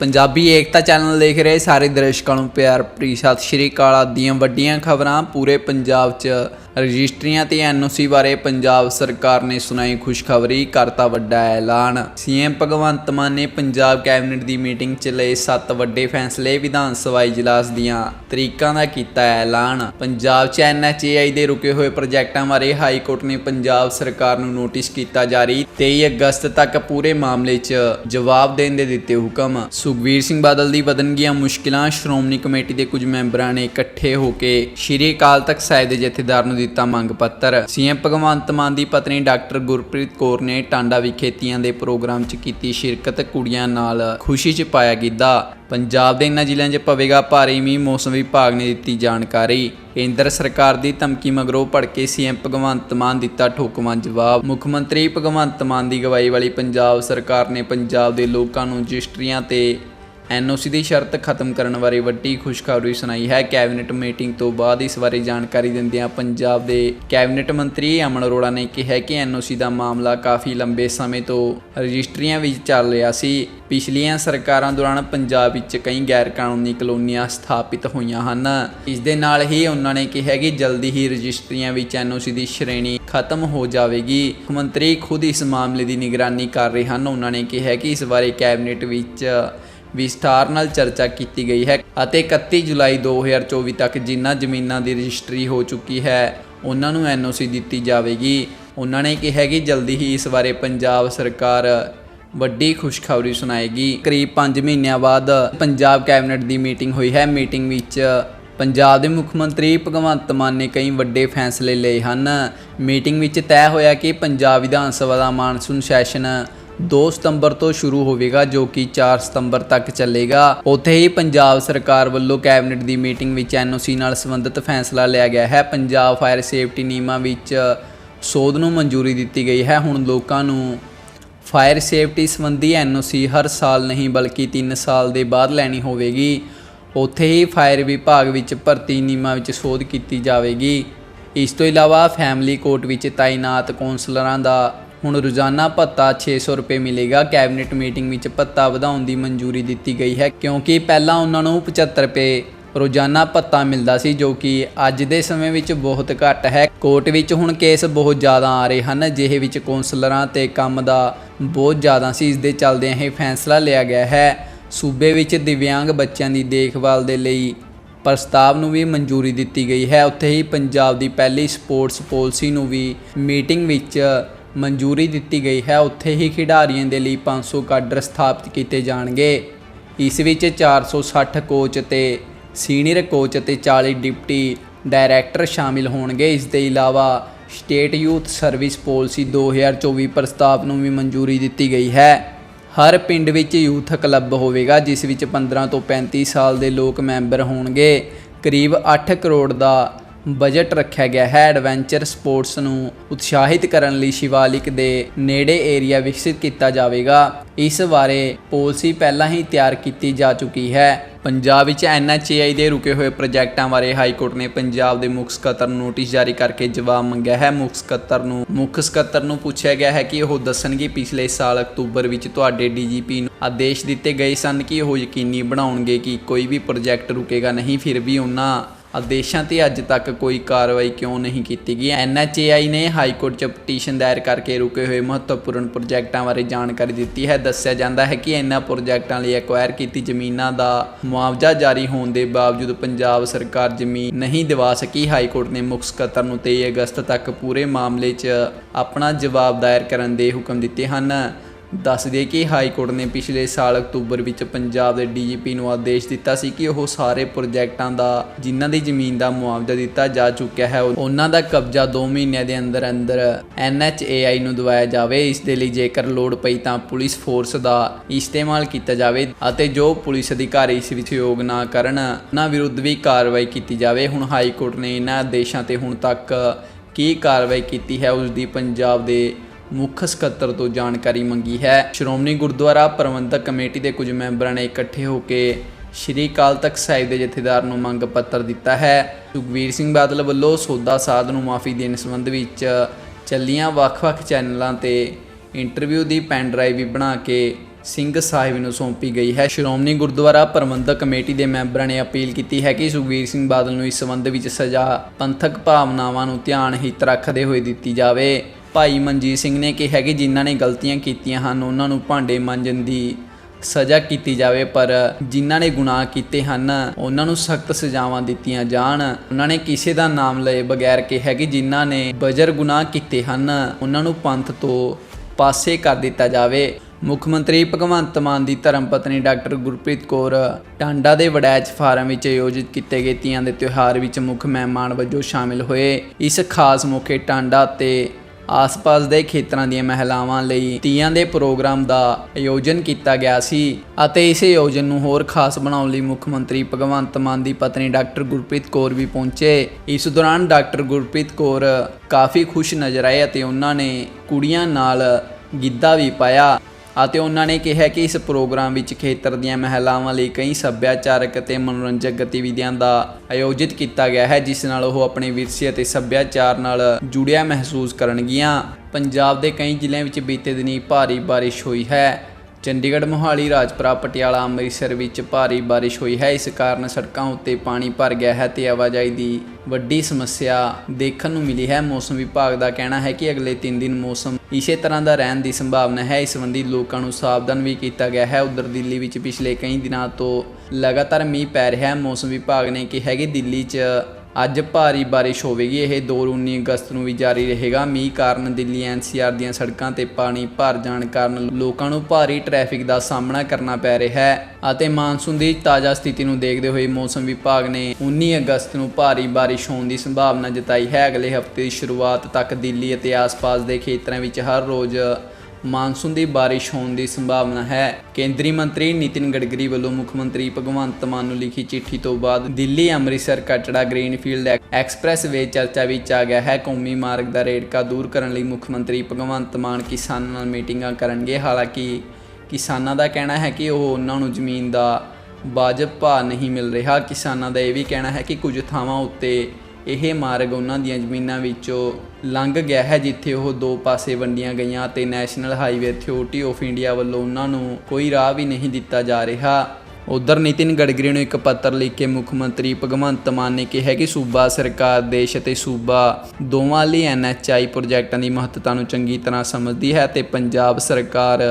ਪੰਜਾਬੀ ਏਕਤਾ channel ਦੇਖ ਰਹੇ ਸਾਰੇ ਦਰਸ਼ਕਾਂ ਨੂੰ ਪਿਆਰ ਭਰੀ ਸਤਿ ਸ਼੍ਰੀ ਅਕਾਲ ਦੀਆਂ ਵੱਡੀਆਂ ਖਬਰਾਂ ਪੂਰੇ ਪੰਜਾਬ 'ਚ। ਰਜਿਸਟਰੀਆਂ ਤੇ ਐਨਓਸੀ ਬਾਰੇ ਪੰਜਾਬ ਸਰਕਾਰ ਨੇ ਸੁਣਾਈ ਖੁਸ਼ਖਬਰੀ ਕਰਤਾ ਵੱਡਾ ਐਲਾਨ। ਸੀਐਮ ਭਗਵੰਤ ਮਾਨ ਨੇ ਪੰਜਾਬ ਕੈਬਨਿਟ ਦੀ ਮੀਟਿੰਗ 'ਚ ਲਏ 7 ਵੱਡੇ ਫੈਸਲੇ ਵਿਧਾਨ ਸਭਾ ਇਜਲਾਸ ਦੀਆਂ ਤਰੀਕਾਂ ਦਾ ਕੀਤਾ ਐਲਾਨ। ਪੰਜਾਬ 'ਚ ਐਨਐਚਏਆਈ ਦੇ ਰੁਕੇ ਹੋਏ ਪ੍ਰੋਜੈਕਟਾਂ ਬਾਰੇ ਹਾਈ ਕੋਰਟ ਨੇ ਪੰਜਾਬ ਸਰਕਾਰ ਨੂੰ ਨੋਟਿਸ ਕੀਤਾ ਜਾਰੀ। 23 ਅਗਸਤ ਤੱਕ ਪੂਰੇ ਮਾਮਲੇ 'ਚ ਜਵਾਬ ਦੇਣ ਦੇ ਦਿੱਤੇ ਹੁਕਮ। ਸੁਖਵੀਰ ਸਿੰਘ ਬਾਦਲ ਦੀ ਵਧਣਗੀਆਂ ਮੁਸ਼ਕਿਲਾਂ, ਸ਼੍ਰੋਮਣੀ ਕਮੇਟੀ ਦੇ ਕੁਝ ਮੈਂਬਰਾਂ ਨੇ ਇਕੱਠੇ ਹੋ ਕੇ ਸ਼੍ਰੀ ਅਕਾਲ ਤਖਤ ਸਾਹਿਬ ਦੇ ਜਥੇਦਾਰ ਨੂੰ ਦਿੱਤਾ ਮੰਗ ਪੱਤਰ। ਸੀਐਮ ਭਗਵੰਤ ਮਾਨ ਦੀ ਪਤਨੀ ਡਾਕਟਰ ਗੁਰਪ੍ਰੀਤ ਕੌਰ ਨੇ ਟਾਂਡਾ ਵਿਖੇ ਤੀਆਂ ਦੇ ਪ੍ਰੋਗਰਾਮ 'ਚ ਕੀਤੀ ਸ਼ਿਰਕਤ, ਕੁੜੀਆਂ ਨਾਲ ਖੁਸ਼ੀ 'ਚ ਪਾਇਆ ਗਿੱਧਾ। ਪੰਜਾਬ ਦੇ ਇਨ੍ਹਾਂ ਜ਼ਿਲ੍ਹਿਆਂ 'ਚ ਪਵੇਗਾ ਭਾਰੀ ਮੀਂਹ, ਮੌਸਮ ਵਿਭਾਗ ਨੇ ਦਿੱਤੀ ਜਾਣਕਾਰੀ। ਕੇਂਦਰ ਸਰਕਾਰ ਦੀ ਧਮਕੀ ਮਗਰੋਂ ਭੜਕੇ ਸੀਐਮ ਭਗਵੰਤ ਮਾਨ ਦਿੱਤਾ ਠੋਕਵਾਂ ਜਵਾਬ। ਮੁੱਖ ਮੰਤਰੀ ਭਗਵੰਤ ਮਾਨ ਦੀ ਗਵਾਹੀ ਵਾਲੀ ਪੰਜਾਬ ਸਰਕਾਰ ਨੇ ਪੰਜਾਬ ਦੇ ਲੋਕਾਂ ਨੂੰ ਰਜਿਸਟਰੀਆਂ ਤੇ ਐਨਓਸੀ ਦੀ ਸ਼ਰਤ ਖਤਮ ਕਰਨ ਬਾਰੇ ਵੱਡੀ ਖੁਸ਼ਖਬਰੀ ਸੁਣਾਈ ਹੈ। ਕੈਬਨਿਟ ਮੀਟਿੰਗ ਤੋਂ ਬਾਅਦ ਇਸ ਬਾਰੇ ਜਾਣਕਾਰੀ ਦਿੰਦਿਆਂ ਪੰਜਾਬ ਦੇ ਕੈਬਨਿਟ ਮੰਤਰੀ ਅਮਨ ਅਰੋੜਾ ਨੇ ਕਿਹਾ ਕਿ ਐਨਓਸੀ ਦਾ ਮਾਮਲਾ ਕਾਫੀ ਲੰਬੇ ਸਮੇਂ ਤੋਂ ਰਜਿਸਟਰੀਆਂ ਵਿੱਚ ਚੱਲ ਰਿਹਾ ਸੀ। ਪਿਛਲੀਆਂ ਸਰਕਾਰਾਂ ਦੌਰਾਨ ਪੰਜਾਬ ਵਿੱਚ ਕਈ ਗੈਰ ਕਾਨੂੰਨੀ ਕਲੋਨੀਆਂ ਸਥਾਪਿਤ ਹੋਈਆਂ ਹਨ। ਇਸ ਦੇ ਨਾਲ ਹੀ ਉਹਨਾਂ ਨੇ ਕਿਹਾ ਕਿ ਜਲਦੀ ਹੀ ਰਜਿਸਟਰੀਆਂ ਵਿੱਚ ਐਨਓਸੀ ਦੀ ਸ਼੍ਰੇਣੀ ਖਤਮ ਹੋ ਜਾਵੇਗੀ। ਮੁੱਖ ਮੰਤਰੀ ਖੁਦ ਇਸ ਮਾਮਲੇ ਦੀ ਨਿਗਰਾਨੀ ਕਰ ਰਹੇ ਹਨ। ਉਹਨਾਂ ਨੇ ਕਿਹਾ ਕਿ ਇਸ ਬਾਰੇ ਕੈਬਨਿਟ ਵਿੱਚ ਵਿਸਥਾਰ ਨਾਲ ਚਰਚਾ ਕੀਤੀ ਗਈ ਹੈ ਅਤੇ 31 ਜੁਲਾਈ 2024 ਤੱਕ ਜਿਨ੍ਹਾਂ ਜ਼ਮੀਨਾਂ ਦੀ ਰਜਿਸਟਰੀ ਹੋ ਚੁੱਕੀ ਹੈ, ਉਹਨਾਂ ਨੂੰ ਐਨਓਸੀ ਦਿੱਤੀ ਜਾਵੇਗੀ। ਉਹਨਾਂ ਨੇ ਕਿਹਾ ਕਿ ਜਲਦੀ ਹੀ ਇਸ ਬਾਰੇ ਪੰਜਾਬ ਸਰਕਾਰ ਵੱਡੀ ਖੁਸ਼ਖਬਰੀ ਸੁਣਾਏਗੀ। ਕਰੀਬ 5 ਮਹੀਨਿਆਂ ਬਾਅਦ ਪੰਜਾਬ ਕੈਬਨਿਟ ਦੀ ਮੀਟਿੰਗ ਹੋਈ ਹੈ। ਮੀਟਿੰਗ ਵਿੱਚ ਪੰਜਾਬ ਦੇ ਮੁੱਖ ਮੰਤਰੀ ਭਗਵੰਤ ਮਾਨ ਨੇ ਕਈ ਵੱਡੇ ਫੈਸਲੇ ਲਏ ਹਨ। ਮੀਟਿੰਗ ਵਿੱਚ ਤੈਅ ਹੋਇਆ ਕਿ ਪੰਜਾਬ ਵਿਧਾਨ ਸਭਾ ਦਾ ਮਾਨਸੂਨ ਸੈਸ਼ਨ 2 ਸਤੰਬਰ ਤੋਂ ਸ਼ੁਰੂ ਹੋਵੇਗਾ, ਜੋ ਕਿ 4 ਸਤੰਬਰ ਤੱਕ ਚੱਲੇਗਾ। ਉੱਥੇ ਹੀ ਪੰਜਾਬ ਸਰਕਾਰ ਵੱਲੋਂ ਕੈਬਨਿਟ ਦੀ ਮੀਟਿੰਗ ਵਿੱਚ ਐਨਓਸੀ ਨਾਲ ਸੰਬੰਧਿਤ ਫੈਸਲਾ ਲਿਆ ਗਿਆ ਹੈ। ਪੰਜਾਬ ਫਾਇਰ ਸੇਫਟੀ ਨਿਯਮਾਂ ਵਿੱਚ ਸੋਧ ਨੂੰ ਮਨਜ਼ੂਰੀ ਦਿੱਤੀ ਗਈ ਹੈ। ਹੁਣ ਲੋਕਾਂ ਨੂੰ ਫਾਇਰ ਸੇਫਟੀ ਸੰਬੰਧੀ ਐਨਓਸੀ ਹਰ ਸਾਲ ਨਹੀਂ, ਬਲਕਿ 3 ਸਾਲ ਦੇ ਬਾਅਦ ਲੈਣੀ ਹੋਵੇਗੀ। ਉੱਥੇ ਹੀ ਫਾਇਰ ਵਿਭਾਗ ਵਿੱਚ ਭਰਤੀ ਨਿਯਮਾਂ ਵਿੱਚ ਸੋਧ ਕੀਤੀ ਜਾਵੇਗੀ। ਇਸ ਤੋਂ ਇਲਾਵਾ ਫੈਮਿਲੀ ਕੋਰਟ ਵਿੱਚ ਤਾਇਨਾਤ ਕੌਂਸਲਰਾਂ ਦਾ ਹੁਣ ਰੋਜ਼ਾਨਾ ਭੱਤਾ 600 ਰੁਪਏ ਮਿਲੇਗਾ। ਕੈਬਨਿਟ ਮੀਟਿੰਗ ਵਿੱਚ ਭੱਤਾ ਵਧਾਉਣ ਦੀ ਮਨਜ਼ੂਰੀ ਦਿੱਤੀ ਗਈ ਹੈ, ਕਿਉਂਕਿ ਪਹਿਲਾਂ ਉਹਨਾਂ ਨੂੰ 75 ਰੁਪਏ ਰੋਜ਼ਾਨਾ ਭੱਤਾ ਮਿਲਦਾ ਸੀ, ਜੋ ਕਿ ਅੱਜ ਦੇ ਸਮੇਂ ਵਿੱਚ ਬਹੁਤ ਘੱਟ ਹੈ। ਕੋਰਟ ਵਿੱਚ ਹੁਣ ਕੇਸ ਬਹੁਤ ਜ਼ਿਆਦਾ ਆ ਰਹੇ ਹਨ, ਜਿਹੇ ਵਿੱਚ ਕੌਂਸਲਰਾਂ ਤੇ ਕੰਮ ਦਾ ਬਹੁਤ ਜ਼ਿਆਦਾ ਸੀ। ਇਸ ਦੇ ਚੱਲਦਿਆਂ ਇਹ ਫੈਸਲਾ ਲਿਆ ਗਿਆ ਹੈ। ਸੂਬੇ ਵਿੱਚ ਦਿਵਿਆਂਗ ਬੱਚਿਆਂ ਦੀ ਦੇਖਭਾਲ ਦੇ ਲਈ ਪ੍ਰਸਤਾਵ ਨੂੰ ਵੀ ਮਨਜ਼ੂਰੀ ਦਿੱਤੀ ਗਈ ਹੈ। ਉੱਥੇ ਹੀ ਪੰਜਾਬ ਦੀ ਪਹਿਲੀ ਸਪੋਰਟਸ ਪਾਲਿਸੀ ਨੂੰ ਵੀ ਮੀਟਿੰਗ ਵਿੱਚ ਮਨਜ਼ੂਰੀ ਦਿੱਤੀ ਗਈ ਹੈ। ਉੱਥੇ ਹੀ ਖਿਡਾਰੀਆਂ ਦੇ ਲਈ 500 ਕਾਡਰ ਸਥਾਪਿਤ ਕੀਤੇ ਜਾਣਗੇ। ਇਸ ਵਿੱਚ 460 ਕੋਚ ਤੇ ਸੀਨੀਅਰ ਕੋਚ ਅਤੇ 40 ਡਿਪਟੀ ਡਾਇਰੈਕਟਰ ਸ਼ਾਮਿਲ ਹੋਣਗੇ। ਇਸ ਦੇ ਇਲਾਵਾ ਸਟੇਟ ਯੂਥ ਸਰਵਿਸ ਪਾਲਿਸੀ 2024 ਪ੍ਰਸਤਾਵ ਨੂੰ ਵੀ ਮਨਜ਼ੂਰੀ ਦਿੱਤੀ ਗਈ ਹੈ। ਹਰ ਪਿੰਡ ਵਿੱਚ ਯੂਥ ਕਲੱਬ ਹੋਵੇਗਾ, ਜਿਸ ਵਿੱਚ 15 ਤੋਂ 35 ਸਾਲ ਦੇ ਲੋਕ ਮੈਂਬਰ ਹੋਣਗੇ। ਕਰੀਬ 8 ਕਰੋੜ ਦਾ ਬਜਟ ਰੱਖਿਆ ਗਿਆ ਹੈ। ਐਡਵੈਂਚਰ ਸਪੋਰਟਸ ਨੂੰ ਉਤਸ਼ਾਹਿਤ ਕਰਨ ਲਈ ਸ਼ਿਵਾਲਿਕ ਦੇ ਨੇੜੇ ਏਰੀਆ ਵਿਕਸਿਤ ਕੀਤਾ ਜਾਵੇਗਾ। ਇਸ ਬਾਰੇ ਪਾਲਿਸੀ ਪਹਿਲਾਂ ਹੀ ਤਿਆਰ ਕੀਤੀ ਜਾ ਚੁੱਕੀ ਹੈ। ਪੰਜਾਬ ਵਿੱਚ ਐਨਐਚਏਆਈ ਦੇ ਰੁਕੇ ਹੋਏ ਪ੍ਰੋਜੈਕਟਾਂ ਬਾਰੇ ਹਾਈ ਕੋਰਟ ਨੇ ਪੰਜਾਬ ਦੇ ਮੁੱਖ ਸਕੱਤਰ ਨੂੰ ਨੋਟਿਸ ਜਾਰੀ ਕਰਕੇ ਜਵਾਬ ਮੰਗਿਆ ਹੈ। ਮੁੱਖ ਸਕੱਤਰ ਨੂੰ, ਮੁੱਖ ਸਕੱਤਰ ਨੂੰ ਪੁੱਛਿਆ ਗਿਆ ਹੈ ਕਿ ਉਹ ਦੱਸਣਗੇ ਪਿਛਲੇ ਸਾਲ ਅਕਤੂਬਰ ਵਿੱਚ ਤੁਹਾਡੇ ਡੀਜੀਪੀ ਨੂੰ ਆਦੇਸ਼ ਦਿੱਤੇ ਗਏ ਸਨ ਕਿ ਉਹ ਯਕੀਨੀ ਬਣਾਉਣਗੇ ਕਿ ਕੋਈ ਵੀ ਪ੍ਰੋਜੈਕਟ ਰੁਕੇਗਾ ਨਹੀਂ, ਫਿਰ ਵੀ ਉਹਨਾਂ ਆਦੇਸ਼ਾਂ ਤੇ ਅੱਜ ਤੱਕ ਕੋਈ ਕਾਰਵਾਈ ਕਿਉਂ ਨਹੀਂ ਕੀਤੀ ਗਈ? ਐਨਐਚਏਆਈ ਨੇ ਹਾਈ ਕੋਰਟ 'ਚ ਪਟੀਸ਼ਨ ਦਾਇਰ ਕਰਕੇ ਰੁਕੇ ਹੋਏ ਮਹੱਤਵਪੂਰਨ ਪ੍ਰੋਜੈਕਟਾਂ ਬਾਰੇ ਜਾਣਕਾਰੀ ਦਿੱਤੀ ਹੈ। ਦੱਸਿਆ ਜਾਂਦਾ ਹੈ ਕਿ ਇਹਨਾਂ ਪ੍ਰੋਜੈਕਟਾਂ ਲਈ ਐਕਵਾਇਰ ਕੀਤੀ ਜ਼ਮੀਨਾਂ ਦਾ ਮੁਆਵਜ਼ਾ ਜਾਰੀ ਹੋਣ ਦੇ ਬਾਵਜੂਦ ਪੰਜਾਬ ਸਰਕਾਰ ਜ਼ਮੀਨ ਨਹੀਂ ਦਿਵਾ ਸਕੀ। ਹਾਈ ਕੋਰਟ ਨੇ ਮੁੱਖ ਸਕੱਤਰ ਨੂੰ 23 ਅਗਸਤ ਤੱਕ ਪੂਰੇ ਮਾਮਲੇ 'ਚ ਆਪਣਾ ਜਵਾਬ ਦਾਇਰ ਕਰਨ ਦੇ ਹੁਕਮ ਦਿੱਤੇ ਹਨ। ਦੱਸ ਦਈਏ ਕਿ ਹਾਈ ਕੋਰਟ ਨੇ ਪਿਛਲੇ ਸਾਲ ਅਕਤੂਬਰ ਵਿੱਚ ਪੰਜਾਬ ਦੇ ਡੀਜੀਪੀ ਨੂੰ ਆਦੇਸ਼ ਦਿੱਤਾ ਸੀ ਕਿ ਉਹ ਸਾਰੇ ਪ੍ਰੋਜੈਕਟਾਂ ਦਾ, ਜਿਨ੍ਹਾਂ ਦੀ ਜ਼ਮੀਨ ਦਾ ਮੁਆਵਜ਼ਾ ਦਿੱਤਾ ਜਾ ਚੁੱਕਿਆ ਹੈ ਉਹਨਾਂ ਦਾ ਕਬਜ਼ਾ 2 ਮਹੀਨਿਆਂ ਦੇ ਅੰਦਰ ਅੰਦਰ ਐਨਐਚਏਆਈ ਨੂੰ ਦਵਾਇਆ ਜਾਵੇ। ਇਸ ਦੇ ਲਈ ਜੇਕਰ ਲੋੜ ਪਈ ਤਾਂ ਪੁਲਿਸ ਫੋਰਸ ਦਾ ਇਸਤੇਮਾਲ ਕੀਤਾ ਜਾਵੇ ਅਤੇ ਜੋ ਪੁਲਿਸ ਅਧਿਕਾਰੀ ਇਸ ਵਿੱਚ ਯੋਗ ਨਾ ਕਰਨ, ਉਹਨਾਂ ਵਿਰੁੱਧ ਵੀ ਕਾਰਵਾਈ ਕੀਤੀ ਜਾਵੇ। ਹੁਣ ਹਾਈ ਕੋਰਟ ਨੇ ਇਹਨਾਂ ਆਦੇਸ਼ਾਂ ਤੇ ਹੁਣ ਤੱਕ ਕੀ ਕਾਰਵਾਈ ਕੀਤੀ ਹੈ, ਉਸ ਦੀ ਪੰਜਾਬ ਦੇ ਮੁੱਖ ਸਕੱਤਰ ਤੋਂ ਜਾਣਕਾਰੀ ਮੰਗੀ ਹੈ। ਸ਼੍ਰੋਮਣੀ ਗੁਰਦੁਆਰਾ ਪ੍ਰਬੰਧਕ ਕਮੇਟੀ ਦੇ ਕੁਝ ਮੈਂਬਰਾਂ ਨੇ ਇਕੱਠੇ ਹੋ ਕੇ ਸ਼੍ਰੀ ਅਕਾਲ ਤਖਤ ਸਾਹਿਬ ਦੇ ਜਥੇਦਾਰ ਨੂੰ ਮੰਗ ਪੱਤਰ ਦਿੱਤਾ ਹੈ। ਸੁਖਵੀਰ ਸਿੰਘ ਬਾਦਲ ਵੱਲੋਂ ਸੌਦਾ ਸਾਧ ਨੂੰ ਮਾਫੀ ਦੇਣ ਸੰਬੰਧ ਵਿੱਚ ਚੱਲੀਆਂ ਵੱਖ-ਵੱਖ ਚੈਨਲਾਂ ਤੇ ਇੰਟਰਵਿਊ ਦੀ ਪੈਨ ਡਰਾਈਵ ਵੀ ਬਣਾ ਕੇ ਸਿੰਘ ਸਾਹਿਬ ਨੂੰ ਸੌਂਪੀ ਗਈ ਹੈ। ਸ਼੍ਰੋਮਣੀ ਗੁਰਦੁਆਰਾ ਪ੍ਰਬੰਧਕ ਕਮੇਟੀ ਦੇ ਮੈਂਬਰਾਂ ਨੇ ਅਪੀਲ ਕੀਤੀ ਹੈ ਕਿ ਸੁਖਬੀਰ ਸਿੰਘ ਬਾਦਲ ਨੂੰ ਇਸ ਸੰਬੰਧ ਵਿੱਚ ਸਜ਼ਾ, ਪੰਥਕ ਭਾਵਨਾਵਾਂ ਨੂੰ ਧਿਆਨ ਹਿੱਤ ਰੱਖਦੇ ਹੋਏ ਦਿੱਤੀ ਜਾਵੇ। ਭਾਈ ਮਨਜੀਤ ਸਿੰਘ ਨੇ ਕਿਹਾ ਕਿ ਜਿਨ੍ਹਾਂ ਨੇ ਗਲਤੀਆਂ ਕੀਤੀਆਂ ਹਨ, ਉਹਨਾਂ ਨੂੰ ਭਾਂਡੇ ਮਾਂਜਣ ਦੀ ਸਜ਼ਾ ਕੀਤੀ ਜਾਵੇ, ਪਰ ਜਿਨ੍ਹਾਂ ਨੇ ਗੁਨਾਹ ਕੀਤੇ ਹਨ, ਉਹਨਾਂ ਨੂੰ ਸਖਤ ਸਜ਼ਾਵਾਂ ਦਿੱਤੀਆਂ ਜਾਣ। ਉਹਨਾਂ ਨੇ ਕਿਸੇ ਦਾ ਨਾਮ ਲਏ ਬਗੈਰ ਕਿਹਾ ਕਿ ਜਿਨ੍ਹਾਂ ਨੇ ਬਜਰ ਗੁਨਾਹ ਕੀਤੇ ਹਨ, ਉਹਨਾਂ ਨੂੰ ਪੰਥ ਤੋਂ ਪਾਸੇ ਕਰ ਦਿੱਤਾ ਜਾਵੇ। ਮੁੱਖ ਮੰਤਰੀ ਭਗਵੰਤ ਮਾਨ ਦੀ ਧਰਮ ਪਤਨੀ ਡਾਕਟਰ ਗੁਰਪ੍ਰੀਤ ਕੌਰ ਟਾਂਡਾ ਦੇ ਵੜੈਚ ਫਾਰਮ ਵਿੱਚ ਆਯੋਜਿਤ ਕੀਤੇ ਗਏ ਤੀਆਂ ਦੇ ਤਿਉਹਾਰ ਵਿੱਚ ਮੁੱਖ ਮਹਿਮਾਨ ਵਜੋਂ ਸ਼ਾਮਿਲ ਹੋਏ। ਇਸ ਖਾਸ ਮੌਕੇ ਟਾਂਡਾ ਤੇ ਆਸ-ਪਾਸ ਦੇ ਖੇਤਰਾਂ ਦੀਆਂ ਮਹਿਲਾਵਾਂ ਲਈ ਤੀਆਂ ਦੇ ਪ੍ਰੋਗਰਾਮ ਦਾ ਆਯੋਜਨ ਕੀਤਾ ਗਿਆ ਸੀ ਅਤੇ ਇਸ ਆਯੋਜਨ ਨੂੰ ਹੋਰ ਖਾਸ ਬਣਾਉਣ ਲਈ ਮੁੱਖ ਮੰਤਰੀ ਭਗਵੰਤ ਮਾਨ ਦੀ ਪਤਨੀ ਡਾਕਟਰ ਗੁਰਪ੍ਰੀਤ ਕੌਰ ਵੀ ਪਹੁੰਚੇ। ਇਸ ਦੌਰਾਨ ਡਾਕਟਰ ਗੁਰਪ੍ਰੀਤ ਕੌਰ ਕਾਫੀ ਖੁਸ਼ ਨਜ਼ਰ ਆਏ ਅਤੇ ਉਹਨਾਂ ਨੇ ਕੁੜੀਆਂ ਨਾਲ ਗਿੱਧਾ ਵੀ ਪਾਇਆ। ਅਤੇ ਉਹਨਾਂ ਨੇ ਕਿਹਾ ਕਿ ਇਸ ਪ੍ਰੋਗਰਾਮ ਵਿੱਚ ਖੇਤਰ ਦੀਆਂ ਮਹਿਲਾਵਾਂ ਲਈ ਕਈ ਸੱਭਿਆਚਾਰਕ ਅਤੇ ਮਨੋਰੰਜਕ ਗਤੀਵਿਧੀਆਂ ਦਾ ਆਯੋਜਿਤ ਕੀਤਾ ਗਿਆ ਹੈ, ਜਿਸ ਨਾਲ ਉਹ ਆਪਣੇ ਵਿਰਸੇ ਅਤੇ ਸੱਭਿਆਚਾਰ ਨਾਲ ਜੁੜਿਆ ਮਹਿਸੂਸ ਕਰਨਗੀਆਂ। ਪੰਜਾਬ ਦੇ ਕਈ ਜ਼ਿਲ੍ਹਿਆਂ ਵਿੱਚ ਬੀਤੇ ਦਿਨੀ ਭਾਰੀ ਬਾਰਿਸ਼ ਹੋਈ ਹੈ। ਚੰਡੀਗੜ੍ਹ ਮੋਹਾਲੀ, ਰਾਜਪੁਰਾ, ਪਟਿਆਲਾ, ਅੰਮ੍ਰਿਤਸਰ ਵਿੱਚ ਭਾਰੀ ਬਾਰਿਸ਼ ਹੋਈ ਹੈ। ਇਸ ਕਾਰਨ ਸੜਕਾਂ ਉੱਤੇ ਪਾਣੀ ਭਰ ਗਿਆ ਹੈ ਤੇ ਆਵਾਜਾਈ ਦੀ ਵੱਡੀ ਸਮੱਸਿਆ ਦੇਖਣ ਨੂੰ ਮਿਲੀ ਹੈ। ਮੌਸਮ ਵਿਭਾਗ ਦਾ ਕਹਿਣਾ ਹੈ ਕਿ ਅਗਲੇ 3 ਦਿਨ ਮੌਸਮ ਇਸੇ ਤਰ੍ਹਾਂ ਦਾ ਰਹਿਣ ਦੀ ਸੰਭਾਵਨਾ ਹੈ। ਇਸ ਸੰਬੰਧੀ ਲੋਕਾਂ ਨੂੰ ਸਾਵਧਾਨ ਵੀ ਕੀਤਾ ਗਿਆ ਹੈ। ਉਧਰ ਦਿੱਲੀ ਵਿੱਚ ਪਿਛਲੇ ਕਈ ਦਿਨਾਂ ਤੋਂ ਲਗਾਤਾਰ ਮੀਂਹ ਪੈ ਰਿਹਾ ਹੈ। ਮੌਸਮ ਵਿਭਾਗ ਨੇ ਕਿਹਾ ਕਿ ਦਿੱਲੀ 'ਚ ਅੱਜ ਭਾਰੀ ਬਾਰਿਸ਼ ਹੋਵੇਗੀ। ਇਹ 2-19 ਅਗਸਤ ਨੂੰ ਵੀ ਜਾਰੀ ਰਹੇਗਾ। ਮੀਂਹ ਕਾਰਨ ਦਿੱਲੀ ਐਨਸੀਆਰ ਦੀਆਂ ਸੜਕਾਂ ਤੇ ਪਾਣੀ ਭਰ ਜਾਣ ਕਾਰਨ ਲੋਕਾਂ ਨੂੰ ਭਾਰੀ ਟ੍ਰੈਫਿਕ ਦਾ ਸਾਹਮਣਾ ਕਰਨਾ ਪੈ ਰਿਹਾ ਹੈ ਅਤੇ ਮਾਨਸੂਨ ਦੀ ਤਾਜ਼ਾ ਸਥਿਤੀ ਨੂੰ ਦੇਖਦੇ ਹੋਏ ਮੌਸਮ ਵਿਭਾਗ ਨੇ 19 ਅਗਸਤ ਨੂੰ ਭਾਰੀ ਬਾਰਿਸ਼ ਹੋਣ ਦੀ ਸੰਭਾਵਨਾ ਜਤਾਈ ਹੈ। ਅਗਲੇ ਹਫ਼ਤੇ ਦੀ ਸ਼ੁਰੂਆਤ ਤੱਕ ਦਿੱਲੀ ਅਤੇ ਆਸ-ਪਾਸ ਦੇ ਖੇਤਰਾਂ ਵਿੱਚ ਹਰ ਰੋਜ਼ ਮਾਨਸੂਨ ਦੀ ਬਾਰਿਸ਼ ਹੋਣ ਦੀ ਸੰਭਾਵਨਾ ਹੈ। ਕੇਂਦਰੀ ਮੰਤਰੀ ਨਿਤਿਨ ਗਡਕਰੀ ਵੱਲੋਂ ਮੁੱਖ ਮੰਤਰੀ ਭਗਵੰਤ ਮਾਨ ਨੂੰ ਲਿਖੀ ਚਿੱਠੀ ਤੋਂ ਬਾਅਦ Delhi Amritsar Katra greenfield expressway ਚਰਚਾ ਵਿੱਚ ਆ ਗਿਆ ਹੈ। ਕੌਮੀ ਮਾਰਗ ਦਾ ਰੇੜਕਾ ਦੂਰ ਕਰਨ ਲਈ ਮੁੱਖ ਮੰਤਰੀ ਭਗਵੰਤ ਮਾਨ ਕਿਸਾਨਾਂ ਨਾਲ ਮੀਟਿੰਗਾਂ ਕਰਨਗੇ। ਹਾਲਾਂਕਿ ਕਿਸਾਨਾਂ ਦਾ ਕਹਿਣਾ ਹੈ ਕਿ ਉਹ ਉਹਨਾਂ ਨੂੰ ਜ਼ਮੀਨ ਦਾ ਵਾਜਬ ਭਾਅ ਨਹੀਂ ਮਿਲ ਰਿਹਾ। ਕਿਸਾਨਾਂ ਦਾ ਇਹ ਵੀ ਕਹਿਣਾ ਹੈ ਕਿ ਕੁਝ ਥਾਵਾਂ ਉੱਤੇ ਇਹ ਮਾਰਗ ਉਹਨਾਂ ਦੀਆਂ ਜ਼ਮੀਨਾਂ ਵਿੱਚੋਂ ਲੰਘ ਗਿਆ ਹੈ, ਜਿੱਥੇ ਉਹ ਦੋ ਪਾਸੇ ਵੰਡੀਆਂ ਗਈਆਂ ਤੇ national highway authority of India ਵੱਲੋਂ ਉਹਨਾਂ ਨੂੰ ਕੋਈ ਰਾਹ ਵੀ ਨਹੀਂ ਦਿੱਤਾ ਜਾ ਰਿਹਾ। ਉਧਰ ਨਿਤਿਨ ਗਡਕਰੀ ਨੂੰ ਇੱਕ ਪੱਤਰ ਲਿਖ ਕੇ ਮੁੱਖ ਮੰਤਰੀ ਭਗਵੰਤ ਮਾਨ ਨੇ ਕਿਹਾ ਕਿ ਸੂਬਾ ਸਰਕਾਰ, ਦੇਸ਼ ਅਤੇ ਸੂਬਾ ਦੋਵਾਂ ਲਈ ਐਨਐਚਆਈ ਪ੍ਰੋਜੈਕਟਾਂ ਦੀ ਮਹੱਤਤਾ ਨੂੰ ਚੰਗੀ ਤਰ੍ਹਾਂ ਸਮਝਦੀ ਹੈ ਤੇ ਪੰਜਾਬ ਸਰਕਾਰ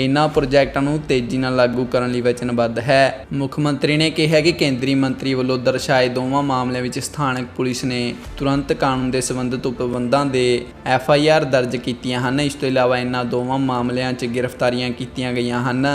ਇਹਨਾਂ ਪ੍ਰੋਜੈਕਟਾਂ ਨੂੰ ਤੇਜ਼ੀ ਨਾਲ ਲਾਗੂ ਕਰਨ ਲਈ ਵਚਨਬੱਧ ਹੈ। ਮੁੱਖ ਮੰਤਰੀ ਨੇ ਕਿਹਾ ਕਿ ਕੇਂਦਰੀ ਮੰਤਰੀ ਵੱਲੋਂ ਦਰਸਾਏ ਦੋਵਾਂ ਮਾਮਲਿਆਂ ਵਿੱਚ ਸਥਾਨਕ ਪੁਲਿਸ ਨੇ ਤੁਰੰਤ ਕਾਨੂੰਨ ਦੇ ਸੰਬੰਧਿਤ ਉਪਬੰਧਾਂ ਦੇ ਐਫ ਆਈ ਆਰ ਦਰਜ ਕੀਤੀਆਂ ਹਨ। ਇਸ ਤੋਂ ਇਲਾਵਾ ਇਹਨਾਂ ਦੋਵਾਂ ਮਾਮਲਿਆਂ 'ਚ ਗ੍ਰਿਫਤਾਰੀਆਂ ਕੀਤੀਆਂ ਗਈਆਂ ਹਨ।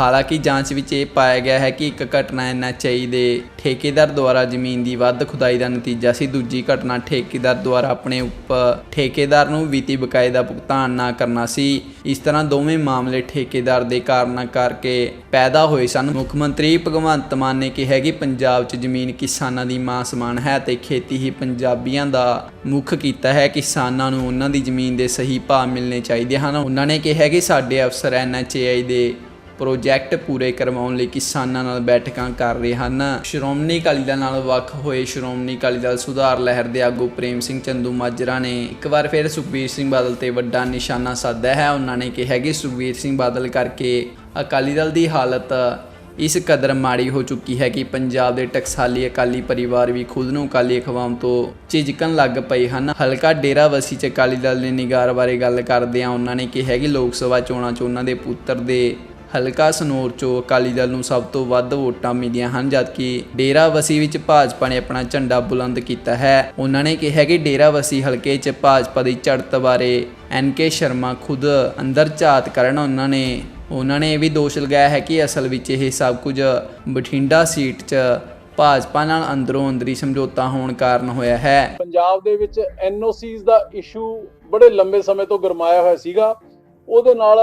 ਹਾਲਾਂਕਿ ਜਾਂਚ ਵਿੱਚ ਇਹ ਪਾਇਆ ਗਿਆ ਹੈ ਕਿ ਇੱਕ ਘਟਨਾ ਐਨਐਚਆਈ ਦੇ ਠੇਕੇਦਾਰ ਦੁਆਰਾ ਜ਼ਮੀਨ ਦੀ ਵੱਧ ਖੁਦਾਈ ਦਾ ਨਤੀਜਾ ਸੀ। ਦੂਜੀ ਘਟਨਾ ਠੇਕੇਦਾਰ ਦੁਆਰਾ ਆਪਣੇ ਉੱਪ ਠੇਕੇਦਾਰ ਨੂੰ ਵਿੱਤੀ ਬਕਾਏ ਦਾ ਭੁਗਤਾਨ ਨਾ ਕਰਨਾ ਸੀ। ਇਸ ਤਰ੍ਹਾਂ ਦੋਵੇਂ ਮਾਮਲੇ ਠੇਕੇ ਠੇਕੇਦਾਰ ਦੇ ਕਾਰਨਾਂ ਕਰਕੇ ਪੈਦਾ ਹੋਏ ਸਨ। ਮੁੱਖ ਮੰਤਰੀ ਭਗਵੰਤ ਮਾਨ ਨੇ ਕਿਹਾ ਕਿ ਪੰਜਾਬ 'ਚ ਜ਼ਮੀਨ ਕਿਸਾਨਾਂ ਦੀ ਮਾਂ ਸਮਾਨ ਹੈ ਤੇ ਖੇਤੀ ਹੀ ਪੰਜਾਬੀਆਂ ਦਾ ਮੁੱਖ ਕੀਤਾ ਹੈ। ਕਿਸਾਨਾਂ ਨੂੰ ਉਹਨਾਂ ਦੀ ਜ਼ਮੀਨ ਦੇ ਸਹੀ ਭਾਅ ਮਿਲਣੇ ਚਾਹੀਦੇ ਹਨ। ਉਹਨਾਂ ਨੇ ਕਿਹਾ ਕਿ ਸਾਡੇ ਅਫਸਰ ਐਨਐਚਏਆਈ ਦੇ ਪ੍ਰੋਜੈਕਟ ਪੂਰੇ ਕਰਵਾਉਣ ਲਈ ਕਿਸਾਨਾਂ ਨਾਲ ਬੈਠਕਾਂ ਕਰ ਰਹੇ ਹਨ। ਸ਼੍ਰੋਮਣੀ ਅਕਾਲੀ ਦਲ ਨਾਲ ਵੱਖ ਹੋਏ ਸ਼੍ਰੋਮਣੀ ਅਕਾਲੀ ਦਲ ਸੁਧਾਰ ਲਹਿਰ ਦੇ ਆਗੂ ਪ੍ਰੇਮ ਸਿੰਘ ਚੰਦੂ ਮਾਜਰਾ ਨੇ ਇੱਕ ਵਾਰ ਫਿਰ ਸੁਖਬੀਰ ਸਿੰਘ ਬਾਦਲ ਤੇ ਵੱਡਾ ਨਿਸ਼ਾਨਾ ਸਾਧਿਆ ਹੈ। ਉਹਨਾਂ ਨੇ ਕਿਹਾ ਕਿ ਸੁਖਬੀਰ ਸਿੰਘ ਬਾਦਲ ਕਰਕੇ ਅਕਾਲੀ ਦਲ ਦੀ ਹਾਲਤ ਇਸ ਕਦਰ ਮਾੜੀ ਹੋ ਚੁੱਕੀ ਹੈ ਕਿ ਪੰਜਾਬ ਦੇ ਟਕਸਾਲੀ ਅਕਾਲੀ ਪਰਿਵਾਰ ਵੀ ਖੁਦ ਨੂੰ ਅਕਾਲੀ ਅਖਵਾਮ ਤੋਂ ਝਿਜਕਣ ਲੱਗ ਪਏ ਹਨ। ਹਲਕਾ ਡੇਰਾਵਸੀ ਚ ਅਕਾਲੀ ਦਲ ਦੇ ਨਿਗਾਰ ਬਾਰੇ ਗੱਲ ਕਰਦੇ ਆ ਉਹਨਾਂ ਨੇ ਕਿਹਾ ਕਿ ਲੋਕ ਸਭਾ ਚੋਣਾਂ 'ਚ ਉਹਨਾਂ ਦੇ ਪੁੱਤਰ ਦੇ ਹਲਕਾ ਸਨੌਰ ਚੋਂ ਅਕਾਲੀ ਦਲ ਨੂੰ ਸਭ ਤੋਂ ਵੱਧ ਵੋਟਾਂ ਮਿਲੀਆਂ ਹਨ, ਜਦਕਿ ਡੇਰਾਵਸੀ ਵਿੱਚ ਭਾਜਪਾ ਨੇ ਆਪਣਾ ਝੰਡਾ ਬੁਲੰਦ ਕੀਤਾ ਹੈ। ਉਹਨਾਂ ਨੇ ਕਿਹਾ ਕਿ ਡੇਰਾਵਸੀ ਹਲਕੇ 'ਚ ਭਾਜਪਾ ਦੀ ਚੜ੍ਹਤ ਬਾਰੇ ਐਨਕੇ ਸ਼ਰਮਾ ਖੁਦ ਅੰਦਰ ਝਾਤ ਕਰਨ ਉਹਨਾਂ ਨੇ ਉਹਨਾਂ ਨੇ ਇਹ ਵੀ ਦੋਸ਼ ਲਗਾਇਆ ਹੈ ਕਿ ਅਸਲ ਵਿੱਚ ਇਹ ਸਭ ਕੁਝ ਬਠਿੰਡਾ ਸੀਟ 'ਚ ਭਾਜਪਾ ਨਾਲ ਅੰਦਰੋਂ ਅੰਦਰੀ ਸਮਝੌਤਾ ਹੋਣ ਕਾਰਨ ਹੋਇਆ ਹੈ। ਪੰਜਾਬ ਦੇ ਵਿੱਚ ਐਨਓਸੀਜ਼ ਦਾ ਇਸ਼ੂ ਬੜੇ ਲੰਬੇ ਸਮੇਂ ਤੋਂ ਗਰਮਾਇਆ ਹੋਇਆ ਸੀਗਾ। ਉਹਦੇ ਨਾਲ